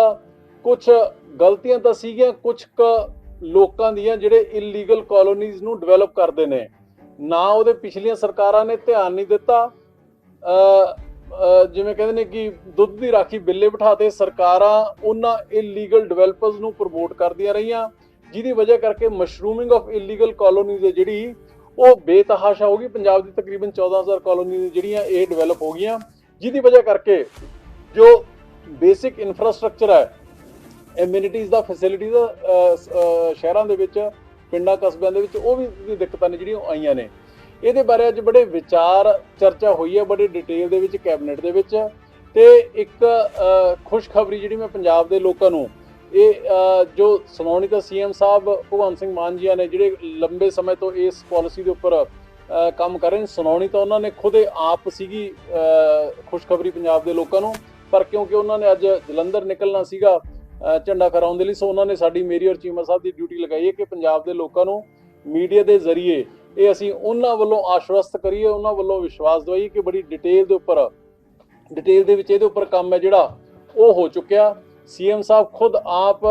ਕੁਝ ਗਲਤੀਆਂ ਤਾਂ ਸੀਗੀਆਂ ਕੁਝ ਕ ਲੋਕਾਂ ਦੀਆਂ ਜਿਹੜੇ ਇਲੀਗਲ ਕਾਲੋਨੀਜ਼ ਨੂੰ ਡਿਵੈਲਪ ਕਰਦੇ ਨੇ। ਨਾ ਉਹਦੇ ਪਿਛਲੀਆਂ ਸਰਕਾਰਾਂ ਨੇ ਧਿਆਨ ਨਹੀਂ ਦਿੱਤਾ। ਜਿਵੇਂ ਕਹਿੰਦੇ ਨੇ ਕਿ ਦੁੱਧ ਦੀ ਰਾਖੀ ਬਿੱਲੇ ਬਿਠਾਤੇ, ਸਰਕਾਰਾਂ ਉਹਨਾਂ ਇਲੀਗਲ ਡਿਵੈਲਪਰਸ ਨੂੰ ਪ੍ਰਮੋਟ ਕਰਦੀਆਂ ਰਹੀਆਂ, ਜਿਹਦੀ ਵਜ੍ਹਾ ਕਰਕੇ ਮਸ਼ਰੂਮਿੰਗ ਆਫ ਇਲੀਗਲ ਕਾਲੋਨੀਜ਼ ਹੈ ਜਿਹੜੀ, ਉਹ ਬੇਤਹਾਸ਼ਾ ਹੋ ਗਈ। ਪੰਜਾਬ ਦੀ ਤਕਰੀਬਨ 14000 ਕਾਲੋਨੀਜ਼ ਜਿਹੜੀਆਂ ਇਹ ਡਿਵੈਲਪ ਹੋ ਗਈਆਂ, ਜਿਹਦੀ ਵਜ੍ਹਾ ਕਰਕੇ ਜੋ ਬੇਸਿਕ ਇਨਫਰਾਸਟ੍ਰਕਚਰ ਹੈ ਐਮਿਨਿਟੀਜ਼ ਦਾ ਫੈਸਿਲਿਟੀਜ਼ ਸ਼ਹਿਰਾਂ ਦੇ ਵਿੱਚ, ਪਿੰਡਾਂ, ਕਸਬਿਆਂ ਦੇ ਵਿੱਚ ਉਹ ਵੀ ਦਿੱਕਤਾਂ ਨੇ ਜਿਹੜੀਆਂ ਆਈਆਂ ਨੇ। ਇਹਦੇ ਬਾਰੇ ਅੱਜ ਬੜੇ ਵਿਚਾਰ ਚਰਚਾ ਹੋਈ ਹੈ, ਬੜੇ ਡਿਟੇਲ ਦੇ ਵਿੱਚ ਕੈਬਨਿਟ ਦੇ ਵਿੱਚ ਤੇ ਇੱਕ ਖੁਸ਼ਖਬਰੀ ਜਿਹੜੀ ਮੈਂ ਪੰਜਾਬ ਦੇ ਲੋਕਾਂ ਨੂੰ, ਇਹ ਜੋ ਸੁਣਾਉਣੀ ਤਾਂ ਸੀਐਮ ਸਾਹਿਬ, ਭਗਵੰਤ ਸਿੰਘ ਮਾਨ ਜੀ ਨੇ ਜਿਹੜੇ ਲੰਬੇ ਸਮੇਂ ਤੋਂ ਇਸ ਪਾਲਿਸੀ ਦੇ ਉੱਪਰ ਕੰਮ ਕਰ ਰਹੇ ਨੇ ਸੁਣਾਉਣੀ ਤਾਂ ਉਹਨਾਂ ਨੇ ਖੁਦ ਆਪ ਸੀਗੀ ਖੁਸ਼ਖਬਰੀ ਪੰਜਾਬ ਦੇ ਲੋਕਾਂ ਨੂੰ, ਪਰ ਕਿਉਂਕਿ ਉਹਨਾਂ ਨੇ ਅੱਜ ਜਲੰਧਰ ਨਿਕਲਣਾ ਸੀਗਾ ਝੰਡਾ ਫਹਿਰਾਉਣ ਦੇ ਲਈ। ਸੋ ਉਹਨਾਂ ਨੇ ਸਾਡੀ ਮੇਰੀ ਔਰ ਚੀਮਾ ਸਾਹਿਬ ਦੀ ਡਿਊਟੀ ਲਗਾਈ ਹੈ ਕਿ ਪੰਜਾਬ ਦੇ ਲੋਕਾਂ ਨੂੰ ਮੀਡੀਆ ਦੇ ਜ਼ਰੀਏ ਇਹ ਅਸੀਂ ਉਹਨਾਂ ਵੱਲੋਂ ਆਸ਼ਵਸਤ ਕਰੀਏ, ਉਹਨਾਂ ਵੱਲੋਂ ਵਿਸ਼ਵਾਸ ਦਵਾਈਏ ਕਿ ਬੜੀ ਡਿਟੇਲ ਦੇ ਉੱਪਰ ਡਿਟੇਲ ਦੇ ਵਿੱਚ ਇਹਦੇ ਉੱਪਰ ਕੰਮ ਹੈ ਜਿਹੜਾ, ਉਹ ਹੋ ਚੁੱਕਿਆ। ਸੀਐਮ ਸਾਹਿਬ ਖੁਦ ਆਪ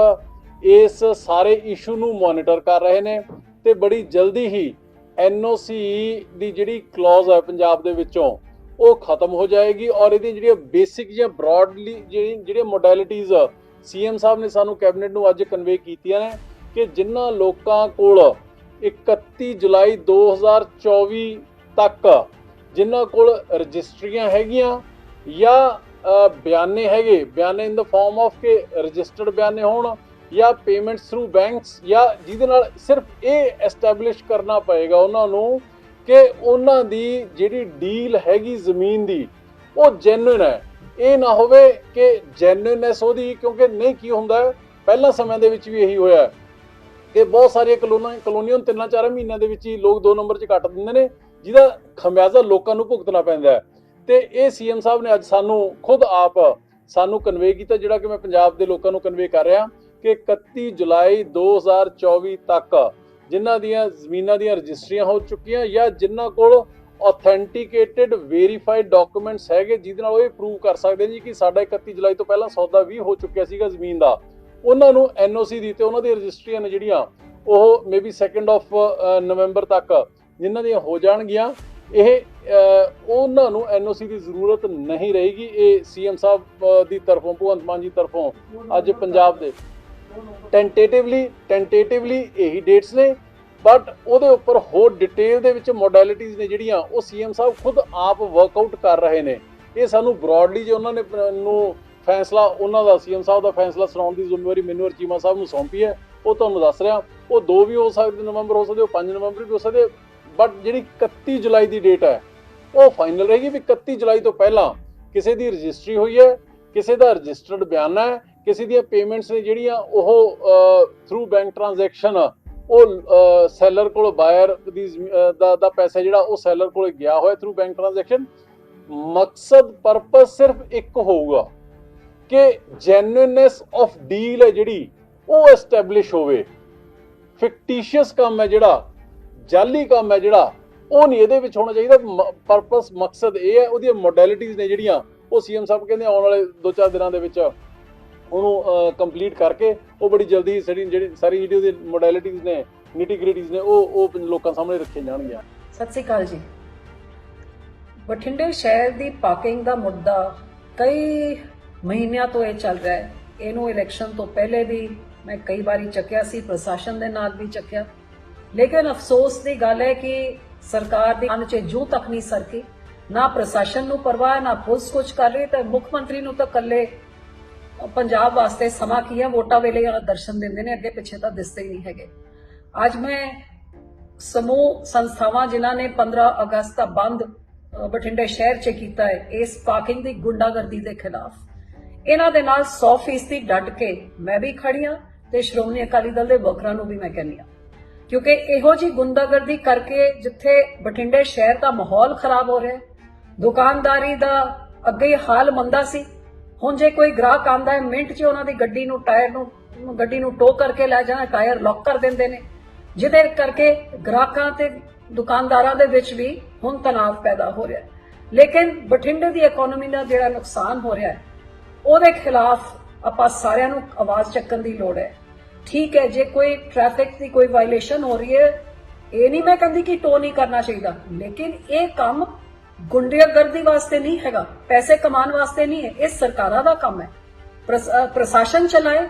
ਇਸ ਸਾਰੇ ਇਸ਼ੂ ਨੂੰ ਮੋਨੀਟਰ ਕਰ ਰਹੇ ਨੇ ਤੇ ਬੜੀ ਜਲਦੀ ਹੀ ਐਨਓਸੀ ਦੀ ਜਿਹੜੀ ਕਲੌਜ਼ ਹੈ ਪੰਜਾਬ ਦੇ ਵਿੱਚੋਂ, ਉਹ ਖਤਮ ਹੋ ਜਾਏਗੀ ਔਰ ਇਹਦੀ ਜਿਹੜੀਆਂ ਬੇਸਿਕ ਜਾਂ ਬ੍ਰੌਡਲੀ ਜਿਹੜੀ ਜਿਹੜੀਆਂ ਮੋਡੈਲਿਟੀਜ਼ ਸੀਐਮ ਸਾਹਿਬ ਨੇ ਸਾਨੂੰ ਕੈਬਨਿਟ ਨੂੰ ਅੱਜ ਕਨਵੇ ਕੀਤੀਆਂ ਨੇ ਕਿ ਜਿਨ੍ਹਾਂ ਲੋਕਾਂ ਕੋਲ 31 ਜੁਲਾਈ 2024 ਤੱਕ ਜਿਨ੍ਹਾਂ ਕੋਲ ਰਜਿਸਟਰੀਆਂ ਹੈਗੀਆਂ ਜਾਂ ਬਿਆਨੇ ਹੈਗੇ, ਬਿਆਨੇ ਇਨ ਦਾ ਫਾਰਮ ਆਫ ਕਿ ਰਜਿਸਟਰਡ ਬਿਆਨੇ ਹੋਣ ਜਾਂ ਪੇਮੈਂਟਸ ਥਰੂ ਬੈਂਕਸ ਜਾਂ ਜਿਹਦੇ ਨਾਲ ਸਿਰਫ ਇਹ ਐਸਟੈਬਲਿਸ਼ ਕਰਨਾ ਪਏਗਾ ਉਹਨਾਂ ਨੂੰ ਕਿ ਉਹਨਾਂ ਦੀ ਜਿਹੜੀ ਡੀਲ ਹੈਗੀ ਜ਼ਮੀਨ ਦੀ ਉਹ ਜੈਨੂਇਨ ਹੈ। ਇਹ ਨਾ ਹੋਵੇ ਕਿ ਜੈਨੂਇਨਨੈਸ ਉਹਦੀ, ਕਿਉਂਕਿ ਨਹੀਂ ਕੀ ਹੁੰਦਾ, ਪਹਿਲਾਂ ਸਮੇਂ ਦੇ ਵਿੱਚ ਵੀ ਇਹੀ ਹੋਇਆ। ਕਿ ਬਹੁਤ ਸਾਰੀਆਂ ਕਲੋਨੀਆਂ ਕਲੋਨੀਆਂ ਤਿੰਨਾਂ ਚਾਰਾਂ ਮਹੀਨਿਆਂ ਦੇ ਵਿੱਚ ਹੀ ਲੋਕ ਦੋ ਨੰਬਰ 'ਚ ਕੱਟ ਦਿੰਦੇ ਨੇ, ਜਿਹਦਾ ਖਮਿਆਜ਼ਾ ਲੋਕਾਂ ਨੂੰ ਭੁਗਤਣਾ ਪੈਂਦਾ ਹੈ। ਤੇ ਇਹ ਸੀਐਮ ਸਾਹਿਬ ਨੇ ਅੱਜ ਸਾਨੂੰ ਖੁਦ ਆਪ ਸਾਨੂੰ ਕਨਵੇ ਕੀਤਾ, ਜਿਹੜਾ ਕਿ ਮੈਂ ਪੰਜਾਬ ਦੇ ਲੋਕਾਂ ਨੂੰ ਕਨਵੇ ਕਰ ਰਿਹਾ ਕਿ 31 ਜੁਲਾਈ 2024 ਤੱਕ ਜਿਨ੍ਹਾਂ ਦੀਆਂ ਜ਼ਮੀਨਾਂ ਦੀਆਂ ਰਜਿਸਟਰੀਆਂ ਹੋ ਚੁੱਕੀਆਂ ਜਾਂ ਜਿਨ੍ਹਾਂ ਕੋਲ ਆਥੈਂਟੀਕੇਟਿਡ ਵੈਰੀਫਾਈਡ ਡਾਕੂਮੈਂਟਸ ਹੈਗੇ, ਜਿਹਦੇ ਨਾਲ ਉਹ ਇਹ ਪ੍ਰੂਵ ਕਰ ਸਕਦੇ ਨੇ ਜੀ ਕਿ ਸਾਡਾ 31 ਜੁਲਾਈ ਤੋਂ ਪਹਿਲਾਂ ਸੌਦਾ ਵੀ ਹੋ ਚੁੱਕਿਆ ਸੀਗਾ ਜ਼ਮੀਨ ਦਾ। ਉਹਨਾਂ ਨੂੰ ਐਨਓਸੀ ਦੀ ਤੇ ਉਹਨਾਂ ਦੀਆਂ ਰਜਿਸਟਰੀਆਂ ਨੇ ਜਿਹੜੀਆਂ, ਉਹ ਮੇਬੀ 2nd ਆਫ ਨਵੰਬਰ ਤੱਕ ਜਿਨ੍ਹਾਂ ਦੀਆਂ ਹੋ ਜਾਣਗੀਆਂ। ਇਹ ਉਹਨਾਂ ਨੂੰ ਐਨਓਸੀ ਦੀ ਜ਼ਰੂਰਤ ਨਹੀਂ ਰਹੇਗੀ। ਇਹ ਸੀਐਮ ਸਾਹਿਬ ਦੀ ਤਰਫੋਂ, ਭਗਵੰਤ ਮਾਨ ਜੀ ਤਰਫੋਂ ਅੱਜ ਪੰਜਾਬ ਦੇ। ਟੈਂਟੇਟਿਵਲੀ ਟੈਂਟੇਟਿਵਲੀ ਇਹੀ ਡੇਟਸ ਨੇ। ਬਟ ਉਹਦੇ ਉੱਪਰ ਹੋਰ ਡਿਟੇਲ ਦੇ ਵਿੱਚ ਮੋਡੈਲਿਟੀਜ਼ ਨੇ ਜਿਹੜੀਆਂ, ਉਹ ਸੀਐਮ ਸਾਹਿਬ ਖੁਦ ਆਪ ਵਰਕਆਊਟ ਕਰ ਰਹੇ ਨੇ। ਇਹ ਸਾਨੂੰ ਬ੍ਰੌਡਲੀ ਜੇ ਉਹਨਾਂ ਨੇ ਨੂੰ ਫੈਸਲਾ, ਉਹਨਾਂ ਦਾ ਸੀਐਮ ਸਾਹਿਬ ਦਾ ਫੈਸਲਾ ਸੁਣਾਉਣ ਦੀ ਜ਼ਿੰਮੇਵਾਰੀ ਮੈਨੂੰ ਔਰ ਚੀਮਾ ਸਾਹਿਬ ਨੂੰ ਸੌਂਪੀ ਹੈ, ਉਹ ਤੁਹਾਨੂੰ ਦੱਸ ਰਿਹਾ। ਉਹ ਦੋ ਵੀ ਹੋ ਸਕਦੇ ਨਵੰਬਰ ਹੋ ਸਕਦੇ, ਉਹ 5 ਨਵੰਬਰ ਵੀ ਹੋ ਸਕਦੇ ਬਟ ਜਿਹੜੀ 31 ਜੁਲਾਈ ਦੀ ਡੇਟ ਹੈ, ਉਹ ਫਾਈਨਲ ਰਹੇਗੀ ਵੀ 31 ਜੁਲਾਈ ਤੋਂ ਪਹਿਲਾਂ ਕਿਸੇ ਦੀ ਰਜਿਸਟਰੀ ਹੋਈ ਹੈ, ਕਿਸੇ ਦਾ ਰਜਿਸਟਰਡ ਬਿਆਨਾ ਹੈ, ਕਿਸੇ ਦੀਆਂ ਪੇਮੈਂਟਸ ਨੇ ਜਿਹੜੀਆਂ ਉਹ ਥਰੂ ਬੈਂਕ ਟ੍ਰਾਂਜੈਕਸ਼ਨ ਉਹ ਸੈਲਰ ਕੋਲ ਬਾਇਰ ਦੀ ਦਾ ਦਾ ਪੈਸਾ ਜਿਹੜਾ ਉਹ ਸੈਲਰ ਕੋਲ ਗਿਆ ਹੋਇਆ ਥਰੂ ਬੈਂਕ ਟ੍ਰਾਂਜੈਕਸ਼ਨ ਮਕਸਦ ਪਰਪਸ ਸਿਰਫ ਇੱਕ ਹੋਊਗਾ ਕਿ ਜੈਨੂਇਨਨੈਸ ਆਫ ਡੀਲ ਹੈ ਜਿਹੜੀ, ਉਹ ਐਸਟੈਬਲਿਸ਼ ਹੋਵੇ। ਫਿਕਟੀਸ਼ੀਅਸ ਕੰਮ ਹੈ ਜਿਹੜਾ ਜਾਲੀ ਕੰਮ ਹੈ ਜਿਹੜਾ, ਉਹ ਨਹੀਂ ਇਹਦੇ ਵਿੱਚ ਹੋਣਾ ਚਾਹੀਦਾ। ਪਰਪਸ ਮਕਸਦ ਇਹ ਹੈ, ਉਹਦੀਆਂ ਮੋਡੈਲਿਟੀਜ਼ ਨੇ ਜਿਹੜੀਆਂ, ਉਹ ਸੀਐਮ ਸਾਹਿਬ ਕਹਿੰਦੇ ਆਉਣ ਵਾਲੇ 2-4 ਦਿਨਾਂ ਦੇ ਵਿੱਚ। ਉਹਨੂੰ ਕੰਪਲੀਟ ਕਰਕੇ ਉਹ ਬੜੀ ਜਲਦੀ ਸਾਡੀ ਜਿਹੜੀ, ਸਾਰੀ ਜਿਹੜੀ ਉਹਦੀ ਮੋਡੈਲਿਟੀਜ਼ ਨੇ ਨਿਟੀ ਗ੍ਰਿਟੀਜ਼ ਨੇ, ਉਹ ਉਹ ਲੋਕਾਂ ਸਾਹਮਣੇ ਰੱਖੀਆਂ ਜਾਣਗੀਆਂ। ਸਤਿ ਸ੍ਰੀ ਅਕਾਲ ਜੀ। ਬਠਿੰਡੇ ਸ਼ਹਿਰ ਦੀ ਪਾਰਕਿੰਗ ਦਾ ਮੁੱਦਾ ਕਈ ਮਹੀਨਿਆਂ ਤੋਂ ਇਹ ਚੱਲ ਰਿਹਾ ਹੈ। ਇਹਨੂੰ ਇਲੈਕਸ਼ਨ ਤੋਂ ਪਹਿਲੇ ਵੀ ਮੈਂ ਕਈ ਵਾਰੀ ਚੱਕਿਆ ਸੀ, ਪ੍ਰਸ਼ਾਸਨ ਦੇ ਨਾਲ ਵੀ ਚੱਕਿਆ। ਲੇਕਿਨ ਅਫਸੋਸ ਦੀ ਗੱਲ ਹੈ ਕਿ ਸਰਕਾਰ ਦੀ ਅੰਨ 'ਚ ਜੂ ਤੱਕ ਨਹੀਂ ਸਰਕੀ। ਨਾ ਪ੍ਰਸ਼ਾਸਨ ਨੂੰ ਪਰਵਾਹ, ਨਾ ਪੁਲਿਸ ਕੁਝ ਕਰ ਰਹੀ ਤੇ ਮੁੱਖ ਮੰਤਰੀ ਨੂੰ ਤਾਂ ਕੱਲੇ ਪੰਜਾਬ ਵਾਸਤੇ ਸਮਾਂ ਕੀ ਹੈ? ਵੋਟਾਂ ਵੇਲੇ ਉਹਨਾਂ ਦਰਸ਼ਨ ਦਿੰਦੇ ਨੇ, ਅੱਗੇ ਪਿੱਛੇ ਤਾਂ ਦਿਸਦੇ ਹੀ ਨਹੀਂ ਹੈਗੇ। ਅੱਜ ਮੈਂ ਸਮੂਹ ਸੰਸਥਾਵਾਂ ਜਿਨ੍ਹਾਂ ਨੇ 15 ਅਗਸਤ ਦਾ ਬੰਦ ਬਠਿੰਡੇ ਸ਼ਹਿਰ 'ਚ ਕੀਤਾ ਹੈ, ਇਸ ਪਾਰਕਿੰਗ ਦੀ ਗੁੰਡਾਗਰਦੀ ਦੇ ਖਿਲਾਫ। ਇਹਨਾਂ ਦੇ ਨਾਲ 100% ਦੀ ਡਟ ਕੇ ਮੈਂ ਵੀ ਖੜੀ ਹਾਂ ਤੇ ਸ਼੍ਰੋਮਣੀ ਅਕਾਲੀ ਦਲ ਦੇ ਵਰਕਰਾਂ ਨੂੰ ਵੀ ਮੈਂ ਕਹਿੰਦੀ ਹਾਂ। ਕਿਉਂਕਿ ਇਹੋ ਜੀ ਗੁੰਡਾਗਰਦੀ ਕਰਕੇ ਜਿੱਥੇ ਬਠਿੰਡੇ ਸ਼ਹਿਰ ਦਾ ਮਾਹੌਲ ਖਰਾਬ ਹੋ ਰਿਹਾ ਦੁਕਾਨਦਾਰੀ ਦਾ ਅੱਗੇ ਹੀ ਹਾਲ ਮੰਦਾ ਸੀ ਹੁਣ ਜੇ ਕੋਈ ਗ੍ਰਾਹਕ ਆਂਦਾ ਹੈ, ਮਿੰਟ 'ਚ ਉਹਨਾਂ ਦੀ ਗੱਡੀ ਨੂੰ, ਟਾਇਰ ਨੂੰ, ਗੱਡੀ ਨੂੰ ਟੋ ਕਰਕੇ ਲੈ ਜਾਣਾ, ਟਾਇਰ ਲੌਕ ਕਰ ਦਿੰਦੇ ਨੇ। ਜਿਹਦੇ ਕਰਕੇ ਗ੍ਰਾਹਕਾਂ ਤੇ ਦੁਕਾਨਦਾਰਾਂ ਦੇ ਵਿੱਚ ਵੀ ਹੁਣ ਤਣਾਅ ਪੈਦਾ ਹੋ ਰਿਹਾ ਹੈ। ਲੇਕਿਨ ਬਠਿੰਡੇ ਦੀ ਇਕਨੋਮੀ ਦਾ ਜਿਹੜਾ ਨੁਕਸਾਨ ਹੋ ਰਿਹਾ ਹੈ, ਉਹਦੇ ਖਿਲਾਫ ਆਪਾਂ ਸਾਰਿਆਂ ਨੂੰ ਆਵਾਜ਼ ਚੱਕਣ ਦੀ ਲੋੜ ਹੈ। ਠੀਕ ਹੈ, ਜੇ ਕੋਈ ਟ੍ਰੈਫਿਕ ਦੀ ਕੋਈ ਵਾਇਲੇਸ਼ਨ ਹੋ ਰਹੀ ਹੈ, ਇਹ ਨਹੀਂ ਮੈਂ ਕਹਿੰਦੀ ਕਿ ਟੋ ਨਹੀਂ ਕਰਨਾ ਚਾਹੀਦਾ। ਲੇਕਿਨ ਇਹ ਕੰਮ ਗੁੰਡਾਗਰਦੀ ਵਾਸਤੇ ਨਹੀਂ ਹੈਗਾ, ਪੈਸੇ ਕਮਾਉਣ ਵਾਸਤੇ ਨਹੀਂ ਹੈ, ਇਹ ਸਰਕਾਰਾਂ ਦਾ ਕੰਮ ਹੈ। ਪ੍ਰਸ- ਪ੍ਰਸ਼ਾਸਨ ਚਲਾਏ,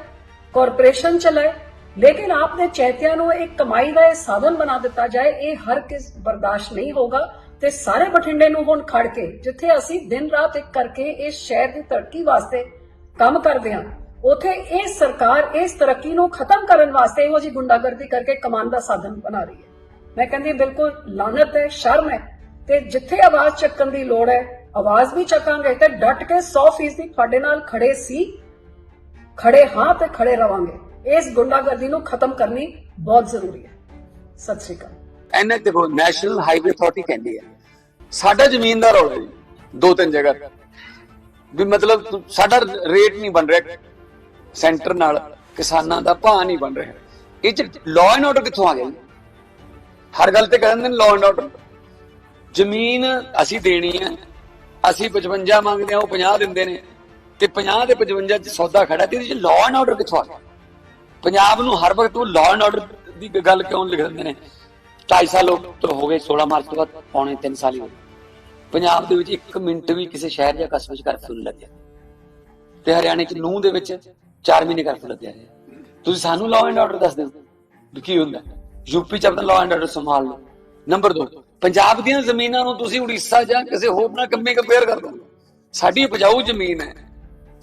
ਕਾਰਪੋਰੇਸ਼ਨ ਚਲਾਏ, ਲੇਕਿਨ ਆਪਦੇ ਚੈਤਿਆਂ ਨੂੰ ਇੱਕ ਕਮਾਈ ਦਾ ਇਹ ਸਾਧਨ ਬਣਾ ਦਿੱਤਾ ਜਾਏ, ਇਹ ਹਰ ਕਿਸ ਬਰਦਾਸ਼ਤ ਨਹੀਂ ਹੋਗਾ ਤੇ ਸਾਰੇ ਬਠਿੰਡੇ ਨੂੰ ਹੁਣ ਖੜ ਕੇ, ਜਿੱਥੇ ਅਸੀਂ ਦਿਨ ਰਾਤ ਇੱਕ ਕਰਕੇ ਇਸ ਸ਼ਹਿਰ ਦੀ ਤਰੱਕੀ ਵਾਸਤੇ ਕੰਮ ਕਰਦੇ ਹਾਂ, ਉਥੇ ਇਹ ਸਰਕਾਰ ਇਸ ਤਰੱਕੀ ਨੂੰ ਖਤਮ ਕਰਨ ਵਾਸਤੇ ਇਹੋ ਜੀ ਗੁੰਡਾਗਰਦੀ ਕਰਕੇ ਕਮਾਨ ਦਾ ਸਾਧਨ ਬਣਾ ਰਹੀ ਹੈ। ਮੈਂ ਕਹਿੰਦੀ ਬਿਲਕੁਲ ਲਾਨਤ ਹੈ, ਸ਼ਰਮ ਹੈ। ਤੇ ਜਿੱਥੇ ਆਵਾਜ਼ ਚੱਕਣ ਦੀ ਲੋੜ ਹੈ, ਆਵਾਜ਼ ਵੀ ਚੱਕਾਂਗੇ ਤੇ ਡਟ ਕੇ 100% ਤੁਹਾਡੇ ਨਾਲ ਖੜੇ ਸੀ, ਖੜੇ ਹਾਂ ਤੇ ਖੜੇ ਰਵਾਂਗੇ। ਇਸ ਗੁੰਡਾਗਰਦੀ ਨੂੰ ਖਤਮ ਕਰਨੀ ਬਹੁਤ ਜ਼ਰੂਰੀ ਹੈ। ਸਤਿ ਸ਼੍ਰੀ ਅਕਾਲ। ਐਨਐਚ ਦੇਖੋ ਨੈਸ਼ਨਲ ਹਾਈਵੇ ਅਥਾਰਟੀ ਕਹਿੰਦੀ ਹੈ, ਸਾਡਾ ਜ਼ਮੀਨ ਦਾ ਰੌਲਾ ਜੀ, ਦੋ ਤਿੰਨ ਜਗ੍ਹਾ ਵੀ ਮਤਲਬ ਸਾਡਾ ਰੇਟ ਨਹੀਂ ਬਣ ਰਿਹਾ, ਸੈਂਟਰ ਨਾਲ ਕਿਸਾਨਾਂ ਦਾ ਭਾਅ ਨਹੀਂ ਬਣ ਰਿਹਾ। ਇਹ ਚ ਲਾਅ ਐਂਡ ਆਰਡਰ ਕਿੱਥੋਂ ਆ ਗਿਆ ਹਰ ਗੱਲ ਤੇ ਕਹਿੰਦੇ ਨੇ ਲਾਅ ਐਂਡ ਆਰਡਰ ਜ਼ਮੀਨ ਅਸੀਂ ਦੇਣੀ ਹੈ ਅਸੀਂ 55 ਮੰਗਦੇ ਆ ਉਹ 50 ਦਿੰਦੇ ਨੇ। ਤੇ 50 ਤੇ 55 ਚ ਸੌਦਾ ਖੜਾ, ਤੇ ਇਹਦੇ ਚ ਲਾਅ ਐਂਡ ਆਰਡਰ ਕਿੱਥੋਂ ਆ ਗਿਆ? ਪੰਜਾਬ ਨੂੰ ਹਰ ਵਕਤ ਉਹ ਲਾਅ ਐਂਡ ਆਰਡਰ ਦੀ ਗੱਲ ਕਿਉਂ ਲਿਖ ਦਿੰਦੇ ਨੇ? 2.5 ਸਾਲ ਹੋ- ਤੋਂ ਹੋ ਗਏ 16 ਮਾਰਚ ਤੋਂ ਬਾਅਦ ਪੌਣੇ 3 ਸਾਲ ਹੀ ਹੋ ਗਏ। ਪੰਜਾਬ ਦੇ ਵਿੱਚ 1 ਮਿੰਟ ਵੀ ਕਿਸੇ ਸ਼ਹਿਰ ਜਾਂ ਕਸਬੇ 'ਚ ਕਰਫਿਊ ਨਹੀਂ ਲੱਗਿਆ। ਤੇ ਹਰਿਆਣੇ 'ਚ ਨੂੰਹ ਦੇ ਵਿੱਚ 4 ਮਹੀਨੇ ਕਰਫਿਊ ਲੱਗਿਆ ਤੁਸੀਂ ਸਾਨੂੰ ਲਾਅ ਐਂਡ ਆਰਡਰ ਦੱਸ ਦਿਓ, ਵੀ ਕੀ ਹੁੰਦਾ? ਯੂਪੀ 'ਚ ਆਪਣਾ ਲਾਅ ਐਂਡ ਆਰਡਰ ਸੰਭਾਲ ਲਓ। ਨੰਬਰ 2 ਪੰਜਾਬ ਦੀਆਂ ਜ਼ਮੀਨਾਂ ਨੂੰ ਤੁਸੀਂ ਉੜੀਸਾ ਜਾਂ ਕਿਸੇ ਹੋਰ ਨਾਲ ਕੰਮੇ ਕੰਪੇਅਰ ਕਰ ਦੋ ਸਾਡੀ ਉਪਜਾਊ ਜ਼ਮੀਨ ਹੈ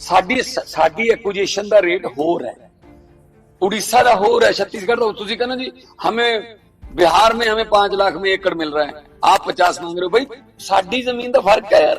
ਸਾਡੀ ਸਾਡੀ ਐਕੁਜੀਸ਼ਨ ਦਾ ਰੇਟ ਹੋਰ ਹੈ उड़ीसा का हो रहा है छत्तीसगढ़ का तुझी कहना जी हमें बिहार में हमें पांच लाख में एकड़ मिल रहा है आप पचास मांग रहे हो भाई साडी जमीन का फर्क है यार